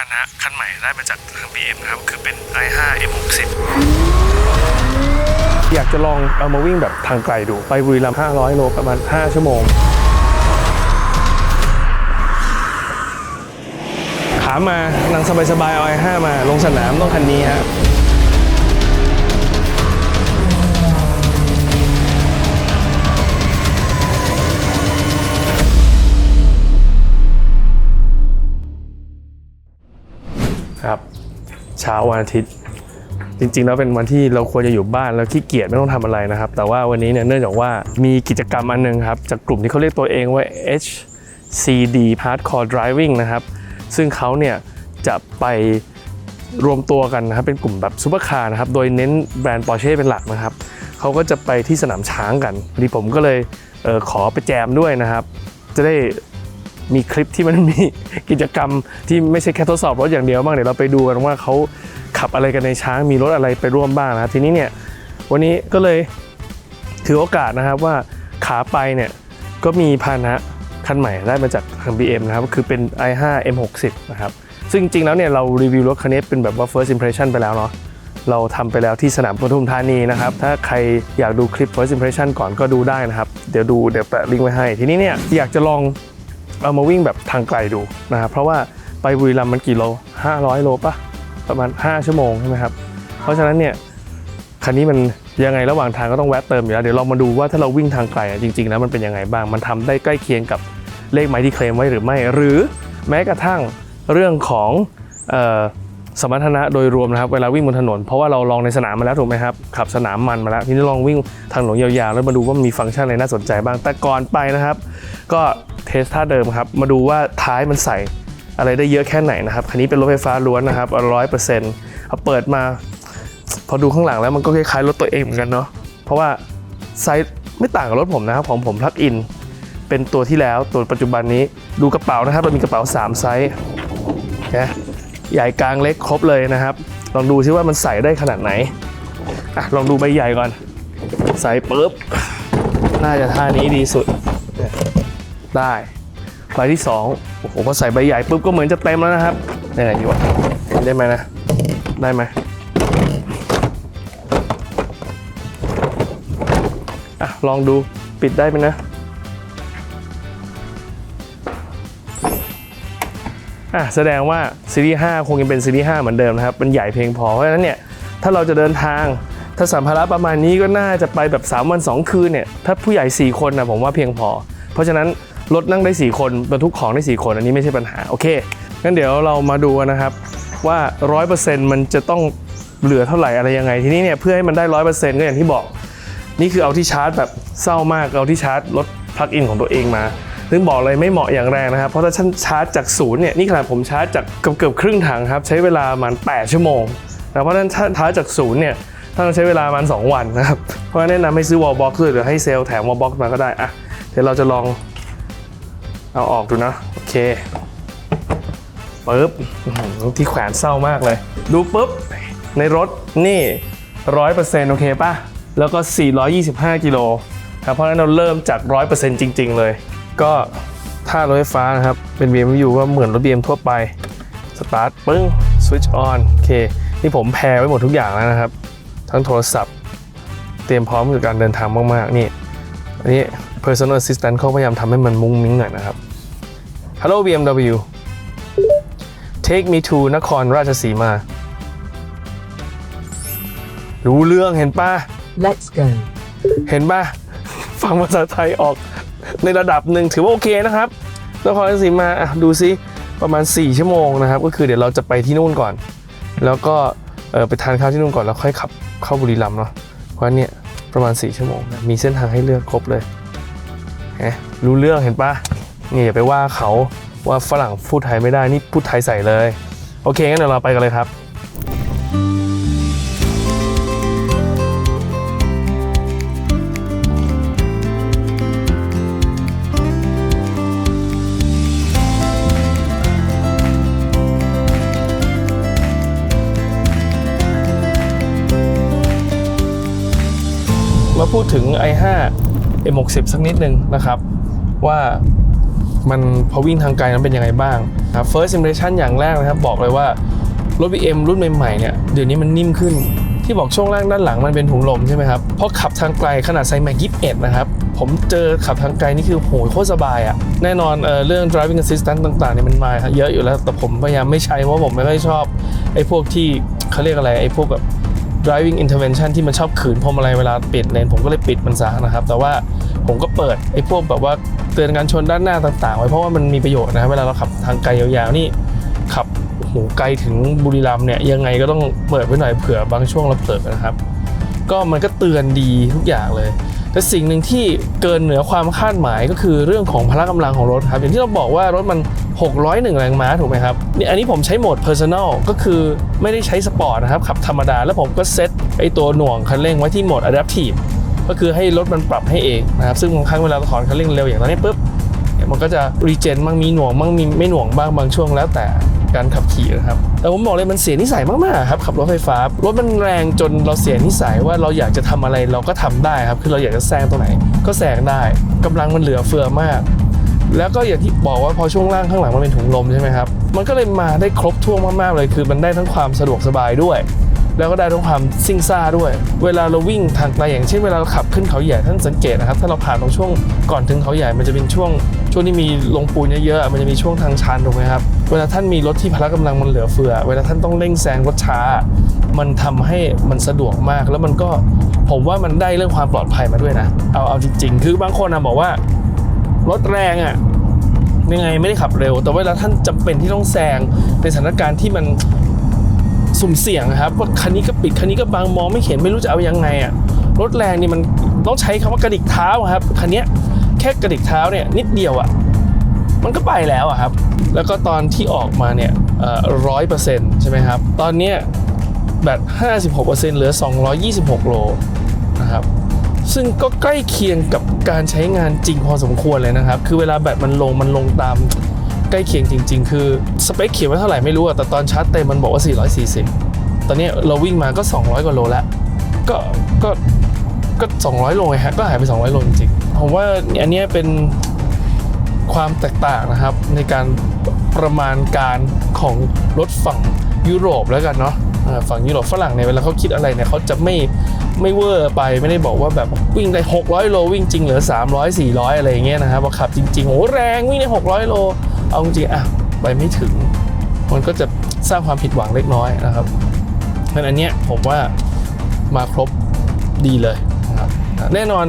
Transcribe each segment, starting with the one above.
านะคันใหม่ได้มาจากทาง BM นะครับคือเป็น i5 M60 อยากจะลองเอามาวิ่งแบบทางไกลดู ไปบุรีรัมย์500 โลประมาณ 5 ชั่วโมง ขามานั่งสบายๆเอา i5 มาลงสนามต้องคันนี้ฮะ เช้าวันอาทิตย์ จริงๆ แล้วเป็นวันที่เราควรจะอยู่บ้านแล้วขี้เกียจไม่ต้องทำอะไรนะครับ แต่ว่าวันนี้เนี่ยเนื่องจากว่ามีกิจกรรมอันหนึงครับ จากกลุ่มที่เขาเรียกตัวเองว่า HCD Hardcore Driving นะครับ ซึ่งเขาเนี่ยจะไปรวมตัวกันนะครับเป็นกลุ่มแบบซูเปอร์คาร์นะครับโดยเน้นแบรนด์ Porsche เป็นหลักนะครับเขาก็จะไปที่สนามช้างกันพอดีผมก็เลยเออขอไปแจมด้วยนะครับ จะได้ มีคลิปที่มันมีกิจกรรมที่ไม่ใช่แค่ทดสอบรถอย่างเดียวบ้างเดี๋ยวเราไปดูกันว่าเขาขับอะไรกันในช้างมีรถอะไรไปร่วมบ้างนะครับทีนี้เนี่ยวันนี้ก็เลยถือโอกาสนะครับว่าขาไปเนี่ยก็มีพาหนะคันใหม่ได้มาจากทาง BM นะครับคือเป็น i5 M60 นะครับซึ่งจริงๆแล้วเนี่ยเรารีวิวรถคันนี้เป็นแบบว่า first impression ไปแล้วเนาะเราทำไปแล้วที่สนามปทุมธานีนะครับ ถ้าใครอยากดูคลิป first impression ก่อนก็ดูได้นะครับ เดี๋ยวดูเดี๋ยวแปะลิงก์ไว้ให้ ทีนี้เนี่ยอยากจะลอง เอามาวิ่งแบบทางไกลดูนะครับเพราะว่าไปบุรีรัมย์มันกี่โล 500 โลปะประมาณ 5 ชั่วโมงใช่ไหมครับ เพราะฉะนั้นเนี่ยคันนี้มันยังไงระหว่างทางก็ต้องแวะเติมอยู่แล้วเดี๋ยวเรามาดูว่าถ้าเราวิ่งทางไกลจริงๆแล้วมันเป็นยังไงบ้าง มันทำได้ใกล้เคียงกับเลขไม้ที่เคลมไว้หรือไม่ หรือแม้กระทั่งเรื่องของออสมรรถนะโดยรวมนะครับเวลาวิ่งบนถนน เพราะว่าเราลองในสนามมาแล้วถูกไหมครับขับสนามมันมาแล้วทีนี้ลองวิ่งทางหลวงยาวๆ แล้วมาดูว่ามีฟังก์ชันอะไรน่าสนใจบ้างแต่ก่อนไปนะครับ ก็ เทสท่าเดิมครับ มาดูว่าท้ายมันใส่อะไรได้เยอะแค่ไหนนะครับ คันนี้เป็นรถไฟฟ้าล้วนนะครับร้อยเปอร์เซ็นต์เอาเปิดมา พอดูข้างหลังแล้วมันก็คล้ายๆรถตัวเองเหมือนกันเนาะ เพราะว่าไซส์ไม่ต่างกับรถผมนะครับของผมพลักอิน เป็นตัวที่แล้วตัวปัจจุบันนี้ ดูกระเป๋านะครับเรามีกระเป๋า 3 ไซส์นะใหญ่กลางเล็กครบเลยนะครับ ลองดูซิว่ามันใส่ได้ขนาดไหนอะลองดูใบใหญ่ก่อน ใส่ปุ๊บ น่าจะท่านี้ดีสุด ได้ใบที่สองโอ้โหพอใส่ใบใหญ่ปุ๊บก็เหมือนจะเต็มแล้วนะครับยังไงดีวะได้ไหมนะได้ไหมอะลองดูปิดได้ไหมนะอะแสดงว่าซีรีส์5คงยังเป็นซีรีส์5เหมือนเดิมนะครับมันใหญ่เพียงพอเพราะฉะนั้นเนี่ยถ้าเราจะเดินทางถ้าสัมภาระประมาณนี้ก็น่าจะไปแบบ 3 วัน 2 คืนเนี่ยถ้าผู้ใหญ่ 4 คนนะผมว่าเพียงพอ เพราะฉะนั้น รถนั่งได้ 4 คนบรรทุกของได้ 4 คนอันนี้ไม่ใช่ปัญหา โอเคงั้นเดี๋ยวเรามาดูนะครับว่า 100%มันจะต้องเหลือเท่าไหร่อะไรยังไง ทีนี้เนี่ยเพื่อให้มันได้ 100%ก็อย่างที่บอก นี่คือเอาที่ชาร์จแบบเศร้ามากเอาที่ชาร์จรถพลักอินของตัวเองมาซึ่งบอกเลยไม่เหมาะอย่างแรงนะครับ เพราะถ้าฉันชาร์จจากศูนย์เนี่ยนี่ขนาดผมชาร์จจากเกือบเกือบครึ่งถังครับใช้เวลาประมาณ8ชั่วโมงแต่เพราะฉะนั้นถ้าชาร์จจากศูนย์เนี่ยถ้าต้องใช้เวลาประมาณ2วันนะครับเพราะฉะนั้นแนะนำให้ซื้อวอลบ็อกซ์หรือให้เซลล์แถมวอลบ็อกซ์มาก็ได้อะเดี๋ยวเราจะลอง เอาออกดูนะ โอเคปึ๊บที่แขวนเศร้ามากเลย ดูปุ๊บ ในรถนี่ร้อยเปอร์เซ็นต์โอเคป่ะ แล้วก็ 425 กิโลครับเพราะฉะนั้นเราเริ่มจาก100%จริง ๆ เลย ก็ถ้ารถไฟฟ้านะครับ เป็น BMW ก็เหมือนรถ BM ทั่วไป สตาร์ทปึ้ง switch on โอเคนี่ผมแพรไว้หมดทุกอย่างแล้วนะครับ ทั้งโทรศัพท์ เตรียมพร้อมกับการเดินทางมาก ๆ นี่ อันนี้ personal assistant เขาพยายามทำให้มันมุ้งมิ้งหน่อยนะครับ Hello BMW take me to นครราชสีมา รู้เรื่องเห็นป่ะ Let's go. เห็นป่ะ ฟังภาษาไทยออกในระดับหนึ่งถือว่าโอเคนะครับ นครราชสีมาอะดูซิประมาณ 4 ชั่วโมงนะครับ ก็คือเดี๋ยวเราจะไปที่นู่นก่อน แล้วก็เออไปทานข้าวที่นู่นก่อนแล้วค่อยขับเข้าบุรีรัมย์เนาะเพราะเนี่ย ประมาณ 4 ชั่วโมงนะมีเส้นทางให้เลือกครบเลยเรู้เรื่องเห็นป่ะนี่อย่าไปว่าเขาว่าฝรั่งพูดไทยไม่ได้นี่พูดไทยใส่เลย โอเคงั้นเดี๋ยวเราไปกันเลยครับ พูดถึง i5 M60 สักนิดนึงนะครับ ว่ามันพอวิ่งทางไกลนั้นเป็นยังไงบ้างครับ first impression อย่างแรกนะครับ บอกเลยว่ารถ BM รุ่นใหม่ๆเนี่ยเดี๋ยวนี้มันนิ่มขึ้นที่บอกช่วงล่างด้านหลังมันเป็นถุงลมใช่ไหมครับเพราะขับทางไกลขนาดไซส์แม็กยี่สิบนะครับ ผมเจอขับทางไกลนี่คือโหยโคตรสบายอะ่ะแน่นอนเออเรื่อง driving assistant ต่างๆเนี่ยมันมาเยอะอยู่แล้ว แต่ผมพยายามไม่ใช้เพราะผมไม่ค่อยชอบไอ้พวกที่เขาเรียกอะไรไอ้พวกแบบ driving intervention ที่มันชอบขืนพวงมาลัยเวลาปิดเลนผมก็เลยปิดมันซะนะครับ แต่ว่าผมก็เปิดไอ้พวกแบบว่าเตือนการชนด้านหน้าต่างๆ ไว้เพราะว่ามันมีประโยชน์นะครับเวลาเราขับทางไกลยาวๆนี่ขับโอ้โหไกลถึงบุรีรัมย์เนี่ยยังไงก็ต้องเปิดไว้หน่อยเผื่อบางช่วงเราเปิดนะครับ ก็มันก็เตือนดีทุกอย่างเลย แต่สิ่งหนึ่งที่เกินเหนือความคาดหมายก็คือเรื่องของพละกำลังของรถครับ อย่างที่เราบอกว่ารถมัน 601 แรงม้าถูกไหมครับนี่อันนี้ผมใช้โหมด personal ก็คือไม่ได้ใช้สปอร์ตนะครับขับธรรมดา แล้วผมก็เซตไอตัวหน่วงคันเร่งไว้ที่โหมด adaptive ก็คือให้รถมันปรับให้เองนะครับซึ่งบางครั้งเวลาเราถอนคันเร่งเร็วอย่างตอนนี้ปุ๊บมันก็จะรีเจนบ้างมีหน่วงบ้างมีไม่หน่วงบ้างบางช่วงแล้วแต่ การขับขี่นะครับ แต่ผมบอกเลยมันเสียนิสัยมากๆครับขับรถไฟฟ้ารถมันแรงจนเราเสียนิสัยว่าเราอยากจะทำอะไรเราก็ทำได้ครับ คือเราอยากจะแซงตรงไหน ก็แซงได้กำลังมันเหลือเฟือมาก แล้วก็อย่างที่บอกว่าพอช่วงล่างข้างหลังมันเป็นถุงลมใช่ไหมครับมันก็เลยมาได้ครบถ้วนมากๆเลยคือมันได้ทั้งความสะดวกสบายด้วย แล้วก็ได้ทั้งความซิ่งซ่าด้วย เวลาเราวิ่งทางไกลอย่างเช่นเวลาเราขับขึ้นเขาใหญ่ท่านสังเกตนะครับ ถ้าเราผ่านตรงช่วงก่อนถึงเขาใหญ่มันจะเป็นช่วง ช่วงที่มีลงปูนเยอะๆมันจะมีช่วงทางชันถูกไหมครับเวลาท่านมีรถที่พละกำลังมันเหลือเฟือ เวลาท่านต้องเร่งแซงรถช้า มันทำให้มันสะดวกมากแล้วมันก็ผมว่ามันได้เรื่องความปลอดภัยมาด้วยนะ เอาเอาจริง ๆ คือบางคนนะบอกว่ารถแรงอะยังไงไม่ได้ขับเร็ว แต่เวลาท่านจำเป็นที่ต้องแซงในสถานการณ์ที่มัน สุ่มเสี่ยงครับว่าคันนี้ก็ปิดคันนี้ก็บังมองไม่เห็นไม่รู้จะเอายังไงอะรถแรงนี่มันต้องใช้คำว่ากระดิกเท้าครับคันนี้แค่กระดิกเท้าเนี่ยนิดเดียวอะมันก็ไปแล้วอะครับ แล้วก็ตอนที่ออกมาเนี่ยร้อยเปอร์เซ็นต์ใช่ไหมครับ ตอนเนี้ยแบต56%เหลือ 226 โลนะครับซึ่งก็ใกล้เคียงกับการใช้งานจริงพอสมควรเลยนะครับ คือเวลาแบตมันลงมันลงตาม ใกล้เคียงจริง ๆ คือสเปคเขียนไว้เท่าไหร่ไม่รู้อะแต่ตอนชาร์จเต็มมันบอกว่า 440 ตอนนี้เราวิ่งมาก็ 200 กว่าโลแล้ว ก็ก็ก็ 200 โลฮะก็หายไป 200 โลจริงๆผมว่าอันนี้เป็นความแตกต่างนะครับ ในการประมาณการของรถฝั่งยุโรปแล้วกันเนาะฝั่งยุโรปฝรั่งเนี่ยเวลาเขาคิดอะไรเนี่ยเขาจะไม่ไม่เวอร์ไปไม่ได้บอกว่าแบบวิ่งได้ 600 โลวิ่งจริงเหลือ 300 400 อะไรอย่างเงี้ยนะครับว่าขับจริงๆโอ้แรงวิ่งได้ 600 โล เอาจริงๆอะไปไม่ถึง มันก็จะสร้างความผิดหวังเล็กน้อยนะครับเพราะฉะนั้นอันเนี้ยผมว่ามาครบดีเลยนะครับแน่นอน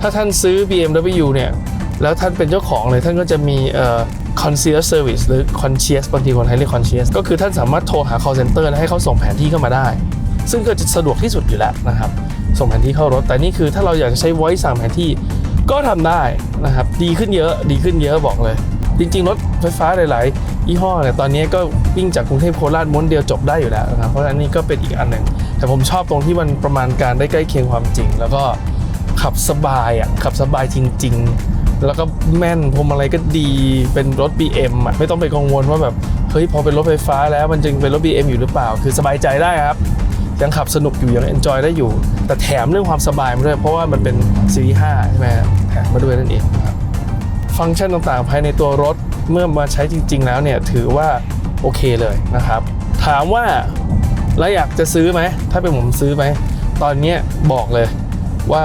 ถ้าท่านซื้อ BMW เนี่ยแล้วท่านเป็นเจ้าของเลยท่านก็จะมีเอ่อ concierge service หรือ concierge บางทีคนไทยเรียก concierge ก็คือท่านสามารถโทรหา call center ให้เขาส่งแผนที่เข้ามาได้ ซึ่งก็จะสะดวกที่สุดอยู่แล้วนะครับ ส่งแผนที่เข้ารถ แต่นี่คือถ้าเราอยากจะใช้ voice สั่งแผนที่ก็ทำได้นะครับ ดีขึ้นเยอะ ดีขึ้นเยอะบอกเลย จริงๆ รถไฟฟ้าหลายๆ ยี่ห้อเนี่ยตอนนี้ก็วิ่งจากกรุงเทพโคราชม้วนเดียวจบได้อยู่แล้วนะครับเพราะฉะนั้นนี่ก็เป็นอีกอันหนึ่งแต่ผมชอบตรงที่มันประมาณการได้ใกล้เคียงความจริง แล้วก็ขับสบายอะขับสบายจริง ๆ แล้วก็แม่นพวงมาลัยก็ดีเป็นรถ BM อะไม่ต้องไปกังวลว่าแบบเฮ้ยพอเป็นรถไฟฟ้าแล้วมันจึงเป็นรถ BM อยู่หรือเปล่า คือสบายใจได้ครับยังขับสนุกอยู่ยัง enjoy ได้อยู่ แต่แถมเรื่องความสบายมาด้วยเพราะว่ามันเป็นซีรีส์5ใช่ไหมแถมมาด้วยนั่นเองครับ ฟังก์ชันต่างๆ ภายในตัวรถเมื่อมาใช้จริง ๆ แล้วเนี่ยถือว่าโอเคเลยนะครับ ถามว่าแล้วอยากจะซื้อไหมถ้าเป็นผมซื้อไหมตอนนี้บอกเลยว่า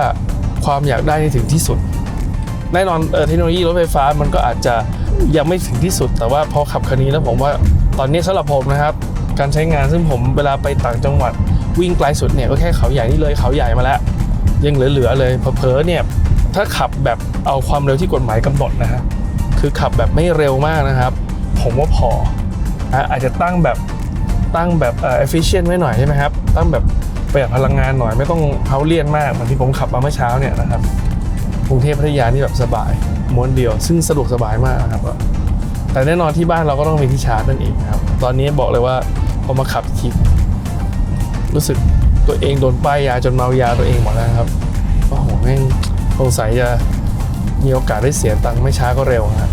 ความอยากได้ถึงที่สุด แน่นอนเออเทคโนโลยีรถไฟฟ้ามันก็อาจจะยังไม่ถึงที่สุด แต่ว่าพอขับคันนี้แล้วผมว่าตอนนี้สำหรับผมนะครับ การใช้งานซึ่งผมเวลาไปต่างจังหวัดวิ่งไกลสุดเนี่ยก็แค่เขาใหญ่นี่เลยเขาใหญ่มาแล้ว ยังเหลือๆเลยเผลอๆเนี่ย ถ้าขับแบบเอาความเร็วที่กฎหมายกำหนดนะฮะคือขับแบบไม่เร็วมากนะครับ ผมว่าพอนะอาจจะตั้งแบบตั้งแบบเอ่อ efficient ไว้หน่อยใช่ไหมครับตั้งแบบประหยัดพลังงานหน่อยไม่ต้องเฮาเลียนมากเหมือนที่ผมขับมาเมื่อเช้าเนี่ยนะครับกรุงเทพพัทยานี่แบบสบายม้วนเดียว ซึ่งสะดวกสบายมากครับแต่แน่นอนที่บ้านเราก็ต้องมีที่ชาร์จนั่นเองครับ ตอนนี้บอกเลยว่าพอมาขับทีรู้สึกตัวเองโดนป้ายยาจนเมายาตัวเองหมดแล้วครับโอ้โหแม่ง งสัยจะมีโอกาสได้เสียตังค์ไม่ช้าก็เร็วนะ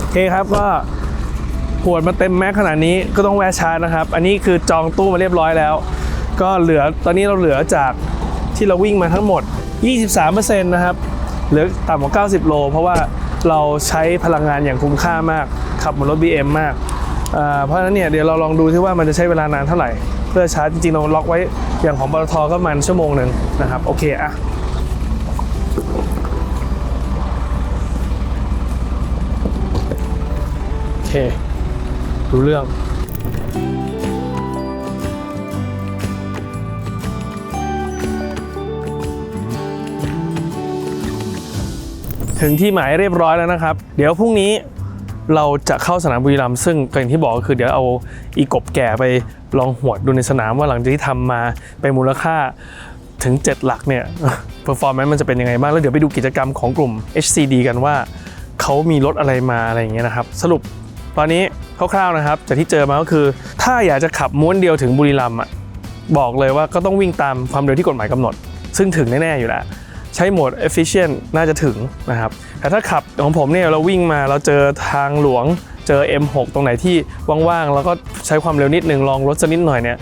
โอเคครับก็ หวดมาเต็มแม็กขนาดนี้ก็ต้องแวะชาร์จนะครับ อันนี้คือจองตู้มาเรียบร้อยแล้ว ก็เหลือตอนนี้เราเหลือจากที่เราวิ่งมาทั้งหมด 23%นะครับเหลือต่ำกว่า 90 โล เพราะว่าเราใช้พลังงานอย่างคุ้มค่ามาก ขับเหมือนรถ BM มากอ่าเพราะฉะนั้นเนี่ยเดี๋ยวเราลองดูที่ว่ามันจะใช้เวลานานเท่าไหร่ เพื่อชาร์จจริงๆเราล็อกไว้อย่างของปตทก็มันชั่วโมงหนึ่งนะครับ โอเคอะโอเค รู้เรื่องถึงที่หมายเรียบร้อยแล้วนะครับ เดี๋ยวพรุ่งนี้เราจะเข้าสนามบุรีรัมย์ซึ่งอย่างที่บอกก็คือเดี๋ยวเอาอีกบแก่ไปลองหวดดูในสนามว่าหลังจากที่ทำมาเป็นมูลค่าถึง 7 หลักเนี่ยเ e อร์ฟอร์แมนซ์มันจะเป็นยังไงบ้าง แล้วเดี๋ยวไปดูกิจกรรมของกลุ่ม HCD กันว่าเขามีรถอะไรมาอะไรอย่างเงี้ยนะครับ สรุป ตอนนี้คร่าวๆนะครับจากที่เจอมาก็คือ ถ้าอยากจะขับม้วนเดียวถึงบุรีรัมย์อะบอกเลยว่าก็ต้องวิ่งตามความเร็วที่กฎหมายกำหนด ซึ่งถึงแน่ๆอยู่แล้วใช้โหมด efficient น่าจะถึงนะครับ แต่ถ้าขับของผมเนี่ยเราวิ่งมาเราเจอทางหลวง เจอ M6 ตรงไหนที่ว่างๆ แล้วก็ใช้ความเร็วนิดหนึ่งลองลดสักนิดหน่อยเนี่ย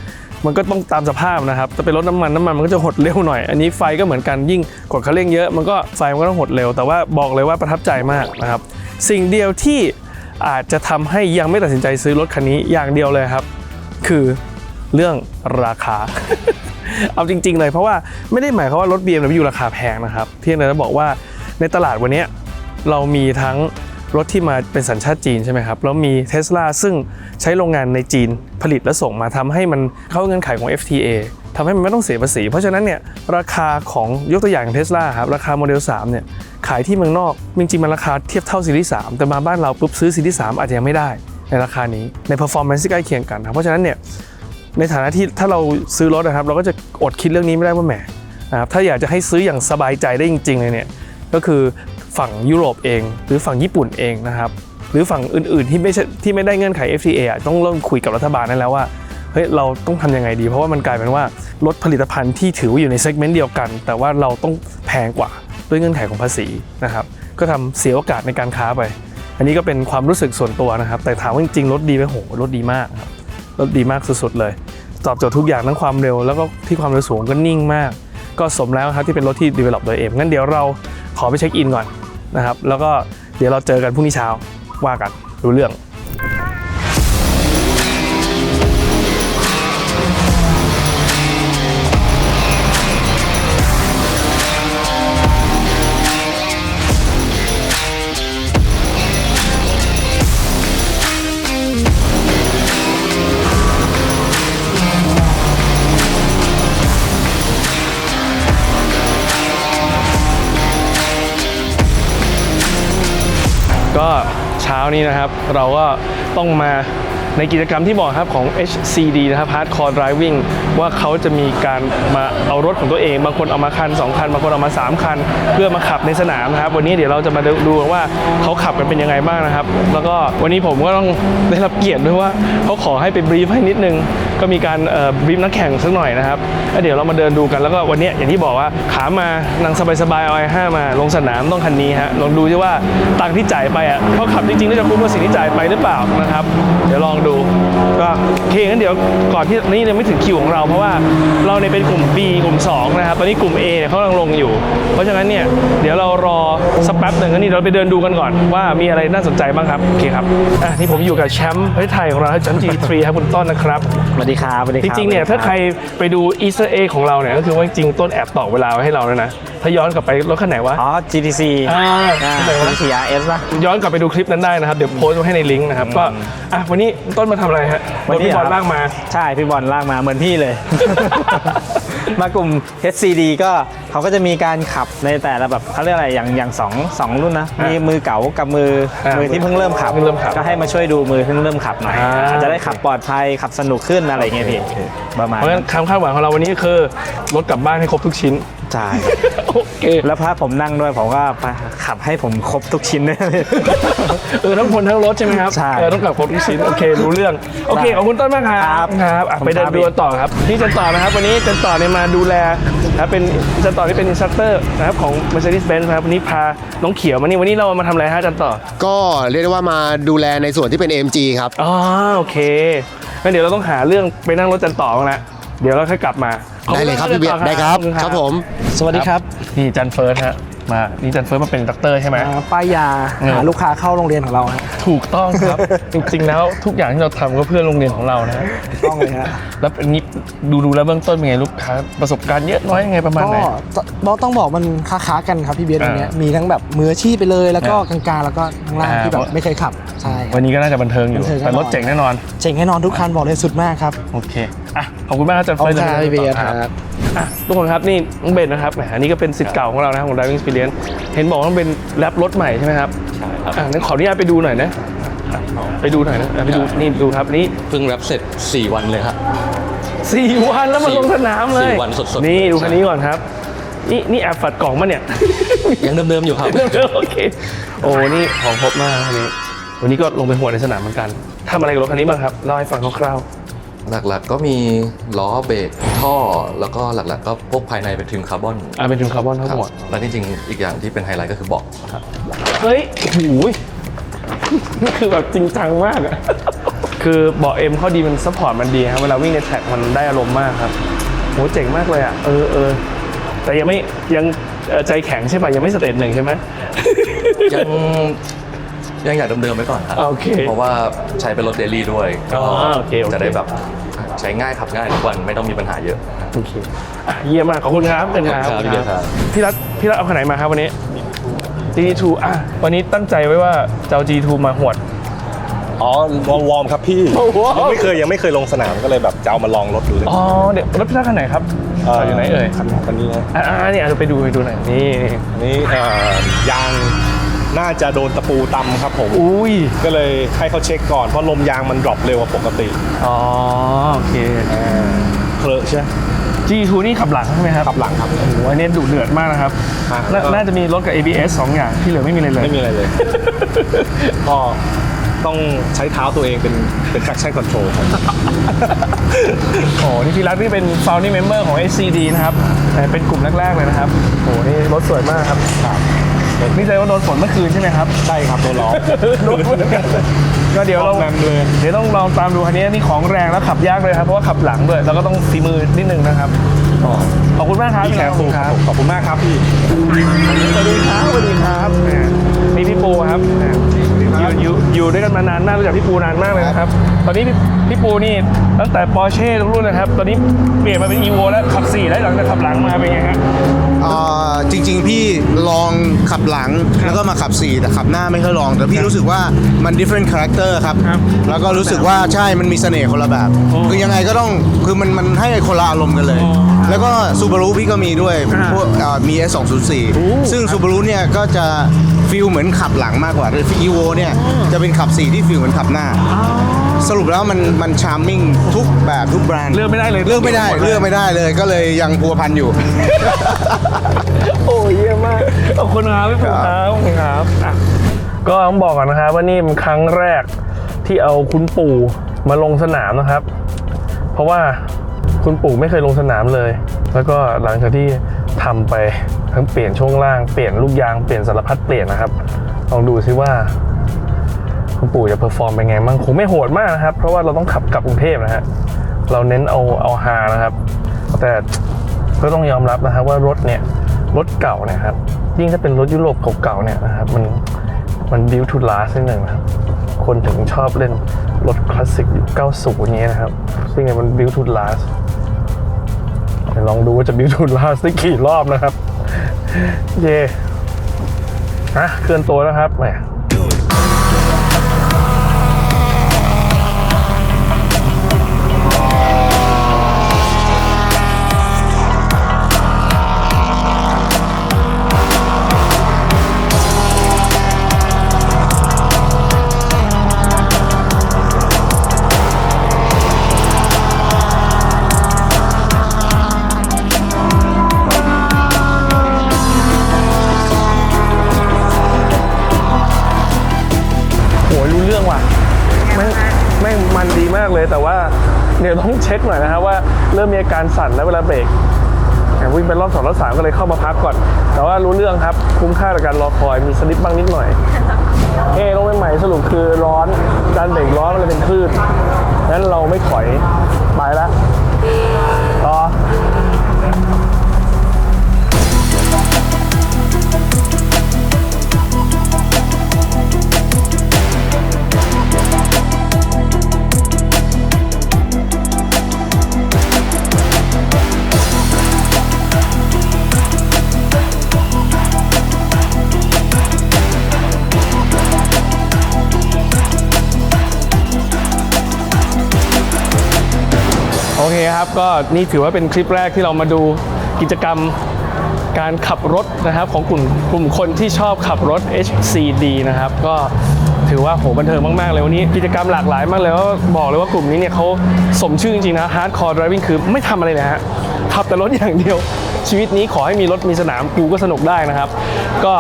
มันก็ต้องตามสภาพนะครับจะเป็นรถน้ำมันน้ำมันมันก็จะหดเร็วหน่อย อันนี้ไฟก็เหมือนกันยิ่งกดคันเร่งเยอะมันก็ไฟมันก็ต้องหดเร็ว แต่ว่าบอกเลยว่าประทับใจมากนะครับ สิ่งเดียวที่ อาจจะทำให้ยังไม่ตัดสินใจซื้อรถคันนี้อย่างเดียวเลยครับ คือเรื่องราคา เอาจริง ๆ เลยเพราะว่าไม่ได้หมายความว่ารถ BMW ราคาแพงนะครับ เพียงแต่จะบอกว่าในตลาดวันนี้เรามีทั้งรถที่มาเป็นสัญชาติจีนใช่ไหมครับ แล้วมี Tesla ซึ่งใช้โรงงานในจีนผลิตและส่งมาทำให้มันเข้าเงื่อนไขของ FTA ทำให้มันไม่ต้องเสียภาษี เพราะฉะนั้นเนี่ยราคาของยกตัวอย่างเทสลาครับราคาโมเดล3เนี่ยขายที่เมืองนอกจริงๆมันราคาเทียบเท่าซีรีส์3แต่มาบ้านเราปุ๊บซื้อซีรีส์3อาจจะยังไม่ได้ในราคานี้ใน performance ที่ใกล้เคียงกันครับเพราะฉะนั้นเนี่ยในฐานะที่ถ้าเราซื้อรถนะครับ เราก็จะอดคิดเรื่องนี้ไม่ได้ว่าแหมนะครับถ้าอยากจะให้ซื้ออย่างสบายใจได้จริง ๆ เลยเนี่ยก็คือฝั่งยุโรปเอง หรือฝั่งญี่ปุ่นเองนะครับหรือฝั่งอื่นๆที่ไม่ใช่ที่ไม่ได้เงื่อนไข FTA อะต้องเริ่มคุยกับรัฐบาลนั่นแล้วว่า เฮ้ยเราต้องทำยังไงดี เพราะว่ามันกลายเป็นว่ารถผลิตภัณฑ์ที่ถือว่าอยู่ในเซกเมนต์เดียวกัน แต่ว่าเราต้องแพงกว่าด้วยเงื่อนไขของภาษีนะครับก็ทำเสียโอกาสในการค้าไป อันนี้ก็เป็นความรู้สึกส่วนตัวนะครับ แต่ถามว่าจริงๆรถดีไหมโหรถดีมากครับรถดีมากสุดๆเลยตอบโจทย์ทุกอย่างทั้งความเร็ว แล้วก็ที่ความเร็วสูงก็นิ่งมาก ก็สมแล้วครับที่เป็นรถที่ develop โดยเอ็มงั้นเดี๋ยวเราขอไปเช็คอินก่อนนะครับแล้วก็เดี๋ยวเราเจอกันพรุ่งนี้เช้าว่ากันรู้เรื่อง นี้นะครับ เราก็ต้องมา ในกิจกรรมที่บอกครับของ HCD นะครับ Hardcore Driving ว่าเขาจะมีการมาเอารถของตัวเอง บางคนเอามาคัน 2 คัน บางคนเอามา 3 คัน เพื่อมาขับในสนามนะครับ วันนี้เดี๋ยวเราจะมาดูว่าเขาขับกันเป็นยังไงบ้างนะครับ แล้วก็วันนี้ผมก็ต้องได้รับเกียรติด้วยว่าเขาขอให้ไปบรีฟให้นิดนึง ก็มีการบรีฟนักแข่งสักหน่อยนะครับแล้วเดี๋ยวเรามาเดินดูกันแล้วก็วันนี้อย่างที่บอกว่าขามานั่งสบายๆเอาไอห้ามาลงสนามต้องคันนี้ฮะลองดูซิว่าตังค์ที่จ่ายไปอะเขาขับจริงๆแล้วจะคุ้มกับสิ่งที่จ่ายไปหรือเปล่านะครับ เดี๋ยวลองดู ก็โอเคงั้นเดี๋ยวก่อนที่นี่ยังไม่ถึงคิวของเรา เพราะว่าเราเนี่ยเป็นกลุ่ม B กลุ่ม 2 นะครับ ตอนนี้กลุ่ม A เนี่ยเขากำลังลงอยู่ เพราะฉะนั้นเนี่ยเดี๋ยวเรารอสักแป๊บหนึ่งงั้นนี่เราไปเดินดูกันก่อนว่ามีอะไรน่าสนใจบ้างครับโอเคครับอะนี่ผมอยู่กับแชมป์ประเทศไทยของเราแชมป์ G3 ครับคุณต้นนะครับสวัสดีครับสวัสดีจครับริงๆเนี่ยถ้าใครไปดูอีสเตอร์เอของเราเนี่ยก็คือว่าจริงๆต้นแอบต่อเวลาไว้ให้เราด้วยนะ ถ้าย้อนกลับไปรถคันไหนวะ อ๋อ GTC อ่าอ่าคันไหนวะ GTC RS ป่ะ ย้อนกลับไปดูคลิปนั้นได้นะครับ เดี๋ยวโพสต์ไว้ให้ในลิงก์นะครับ ก็อะวันนี้ต้นมาทำอะไรฮะวันนี้รถพี่บอลครับ ลากมา ใช่ พี่บอลลากมาเหมือนพี่เลย มากลุ่ม HCD ก็เขาก็จะมีการขับในแต่ละแบบเขาเรียกอะไรอย่างอย่างสองสองรุ่นนะอ่ามีมีมือเก่ากับมืออ่ามืมือที่เพิ่งเริ่มขับ เพิ่งเริ่มขับก็ให้มาช่วยดูมือเพิ่งเริ่มขับหน่อยอ่า อาจจะได้ขับปลอดภัยขับสนุกขึ้นอะไรอย่างเงี้ยพี่ประมาณเพราะฉะนั้นความคาดหวังของเราวันนี้ก็คือรถกลับบ้านให้ครบทุกชิ้น ใช่ โอเค แล้วพาผมนั่งด้วยผมก็ขับให้ผมครบทุกชิ้นด้วย เออทั้งคนทั้งรถใช่ไหมครับใช่เออต้องกลับครบทุกชิ้นโอเครู้เรื่องโอเคขอบคุณต้นมากครับครับครับอะขอบคุณไปเดินครับ ดูกันต่อครับที่จันต่อนะครับ วันนี้จันต่อเนี่ยมาดูแลนะครับเป็นจันต่อที่เป็นอินสตรัคเตอร์นะครับของ Mercedes-Benz นะครับวันนี้พาน้องเขียวมานี่วันนี้เรามาทำอะไรฮะจันต่อก็เรียกได้ว่ามาดูแลในส่วนที่เป็น AMG ครับ อ๋อโอเคงั้นเดี๋ยวเราต้องหาเรื่องไปนั่งรถจันต่อกันละเดี๋ยวเราค่อยกลับมาขอณได้เลยครับมากพี่เบียจัร์นต่อได้ครับขอณครับผม สวัสดีครับ นี่จันเฟิร์สฮะ มานี่จันเฟิร์สมาเป็นด็อกเตอร์ใช่ไหม อ่าป้ายยาเออ หาลูกค้าเข้าโรงเรียนของเราฮะถูกต้องครับ จริงๆแล้วทุกอย่างที่เราทำก็เพื่อโรงเรียนของเรานะฮะถูกต้องเลยฮะ แล้วอันนี้ดูดูแล้วเบื้องต้นเป็นไงลูกค้าประสบการณ์เยอะน้อยยังไงประมาณก็ไหนต้องต้องบอกมันค้าๆกันครับพี่เบียร์ตรงเนี้ยอ่ามีมีทั้งแบบมืออาชีพไปเลยแล้วก็อ่ากลางๆแล้วก็ข้างล่างอ่า ที่แบบไม่เคยขับใช่ควัรับนนี้ก็น่าจะบันเทิงอยู่ บันเทิงแน่นอน แต่รถเจ๋งแน่นอน เจ๋งแน่นอนทุกคันบอกเลยสุดมากครับโอเคอะขอบคุณมากครับอาจันขอบเฟิคุร์ณสครับพี่เบียร์คครัรับบ อะทุกคนครับนี่น้องเบนนะครับแหมอันนี้ก็เป็นสิทธิ์เก่าของเรานะของ Driving Experience เห็นบอกว่าเป็นแรปรถใหม่ใช่ไหมครับใช่ครับ อะงั้นขออนุญาตไปดูหน่อยนะอะไปดูหน่อยนะอะไปดูนี่ดูครับนี่ เพิ่งรับเสร็จ 4 วันเลยครับ สี่วันแล้วมาลงสนามเลยสี่วันสดๆ นี่ดูใช่คันนี้ก่อนครับ นี่นี่แอบฝัดกล่องมาเนี่ย ยังเดิมๆอยู่ครับ โอเค โอ้นี่ของครบมากคันนี้ วันนี้ก็ลงไปหัวในสนามเหมือนกันทำอะไรกับรถคันนี้บ้างครับเล่าให้ฟังคร่าว หลักๆก็มีล้อเบรกท่อ แล้วก็หลักๆก็พวกภายในเป็นทิมคาร์บอนๆอ่าเป็นทุนคาร์บอนทั้งครับหมด และที่จริงอีกอย่างที่เป็นไฮไลท์ก็คือเบาะครับเฮ้ยโอ้โหยนี่คือแบบจริงจังมากอะคือเบาะเอ็มข้อดีมันซัพพอร์ตมันดีครับเวลาวิ่งในแท็กมันได้อารมณ์มากครับโหเจ๋งมากเลยอะเออเออแต่ยังไม่ยังเอ่อใจแข็งใช่ป่ะยังไม่สเตจหนึ่งใช่ไหมยัง ยังอยากเดิมๆไว้ก่อนครับโอเคเพราะว่าใช้เป็นรถเดลี่ด้วยก็อ๋อโอเคโอเคจะได้แบบใช้ง่ายขับง่ายทุกวันไม่ต้องมีปัญหาเยอะโอเคอะเยี่ยมมากขอบคุณครับเป็นครับขอบคุณครับพี่เบียร์ครับพี่รัฐพี่รัฐเอาคันไหนมาครับวันนี้ G2 อะวันนี้ตั้งใจไว้ว่าจะเอา G2 มาหวดอ๋อวอร์มวอร์มครับพี่โอ้โหยังไม่เคยยังไม่เคยลงสนามก็เลยแบบจะเอามาลองรถดูเลยอ๋อเดี๋ยวรถพี่รัฐคันไหนครับจอดอยู่ไหนเอ่ยคันคันนี้นะอ่าเนี่ยเอาไปดูไปดูหน่อยนี่อันนี้เอ่อยาง น่าจะโดนตะปูตำครับผม อุ้ย ก็เลยให้เขาเช็คก่อนเพราะลมยางมันดรอปเร็วกว่าปกติอ๋อ โอเคเคลอะใช่ไหม G2 นี่ขับหลังใช่ไหมครับขับหลังครับ โอ้โหอันนี้ดุเดือดมากนะครับฮะนาก็ น่าจะมีรถกับ ABS สองอย่างที่เหลือไม่มีอะไรเลย ไม่มีอะไรเลย ก็ต้องใช้เท้าตัวเองเป็นเป็น traction control ครับ โอ้โหนี่พี่รัฐนี่เป็น founding member ของ SCD นะครับแต่เป็นกลุ่มแรก ๆ เลยนะครับ โอ้โหนี่รถสวยมากครับ นี่ใจว่าโดนฝนเมื่อคืนใช่ไหมครับ ใช่ครับตัวล้อโดนฝนก็เดี๋ยวเราแมมเลยเดี๋ยวต้องลองตามดูคันนี้นี่ของแรงแล้วขับยากเลยครับเพราะว่าขับหลังด้วยแล้วก็ต้องฝีมือนิดนึงนะครับขอบคุณมากครับพี่แคร์ฟูคครัรับบขอบคุณมากครับพี่สวัสดีครับสวัสดีครับแหมนี่พี่ปูครับแหมอยู่อยู่อยู่ด้วยกันมานานมากรู้จักพี่ปูนานมากเลยนะครับตอนนี้พี่พี่ปูนี่ตั้งแต่ปอร์เช่ทุกรุ่นนะครับ ตอนนี้เปลี่ยนมาเป็น EVO แล้วขับ4แล้วหลังจากขับหลังมาเป็นไงฮะอ่าจริง ๆ พี่ลองขับหลังแล้วก็มาขับ 4 แต่ขับหน้าไม่ค่อยลอง แต่พี่รู้สึกว่ามัน different character ครับครับแล้วก็รู้สึกว่าใช่มันมีเสน่ห์คนละแบบโอ้คือยังไงก็ต้องคือมันมันให้คนละอารมณ์กันเลยอ๋อแล้วก็ซูบารุพี่ก็มีด้วยอ่าพวกอ่ามี S 2 0โอ้4ซึ่งซูบารุเนี่ยก็จะฟีลเหมือนขับหลังมากกว่าแต่อีโวเนี่ยจะเป็นขับ 4 ที่ฟีลเหมือนขับหน้า สรุปแล้วมันมันชาร์มมิ่งทุกแบบทุกแบรนด์เลือกไม่ได้เลยเลือกไม่ได้เลือกไม่ได้เลยก็เลยยังพัวพันอยู่ โอ้ยเยี่ยมมากขอบคุณครับพี่ปูครับขอบคุณครับอะก็ต้องบอกก่อนนะครับว่านี่เป็นครั้งแรกที่เอาคุณปู่มาลงสนามนะครับ เพราะว่าคุณปู่ไม่เคยลงสนามเลย แล้วก็หลังจากที่ทำไปทั้งเปลี่ยนช่วงล่างเปลี่ยนลูกยางเปลี่ยนสารพัดเปลี่ยนนะครับลองดูซิว่า คุณปู่จะเพอร์ฟอร์มเป็นไงมั่งคงไม่โหดมากนะครับ เพราะว่าเราต้องขับกลับกรุงเทพนะฮะเราเน้นเอาเอาฮานะครับ แต่ก็ต้องยอมรับนะครับว่ารถเนี่ยรถเก่าเนี่ยครับยิ่งถ้าเป็นรถยุโรปเก่าๆเนี่ยนะครับมันมัน build to last นิดหนึ่งนะครับคนถึงชอบเล่นรถคลาสสิกยุค90เนี้ยนะครับ ซึ่งมัน build to last เดี๋ยวลองดูว่าจะ build to last ได้กี่รอบนะครับ เย่ฮะเคลื่อนตัวแล้วครับแหม ก็เลยเข้ามาพักก่อน แต่ว่ารู้เรื่องครับคุ้มค่ากับการรอคอยมีสลิปบ้างนิดหน่อยเฮ้ลงใหม่ๆสรุปคือร้อนการเบรกร้อนมันเลยเป็นคลื่นงั้นเราไม่ถอยไปแล้ว คครับก็นี่ถือว่าเป็นคลิปแรกที่เรามาดูกิจกรรมการขับรถนะครับของกลุ่มกลุ่มคนที่ชอบขับรถ HCD นะครับ ก็ถือว่าโหบันเทิงมาก ๆ เลยวันนี้กิจกรรมหลากหลายมากเลยก็บอกเลยว่ากลุ่มนี้เนี่ยเขาสมชื่อจริงๆนะ Hardcore Driving คือไม่ทำอะไรเลยฮะขับแต่รถอย่างเดียวชีวิตนี้ขอให้มีรถมีสนามกูก็สนุกได้นะครับ ก็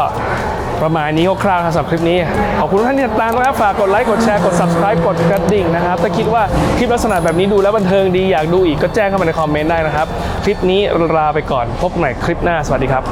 ประมาณนี้คร่าวๆครับสำหรับคลิปนี้ ขอบคุณท่านที่ติดตามนะครับ ฝากกดไลค์ กดแชร์ กด subscribe กดกระดิ่งนะครับ ถ้าคิดว่าคลิปลักษณะแบบนี้ดูแล้วบันเทิงดีอยากดูอีกก็แจ้งเข้ามาในคอมเมนต์ได้นะครับ คลิปนี้ลาไปก่อน พบใหม่คลิปหน้า สวัสดีครับ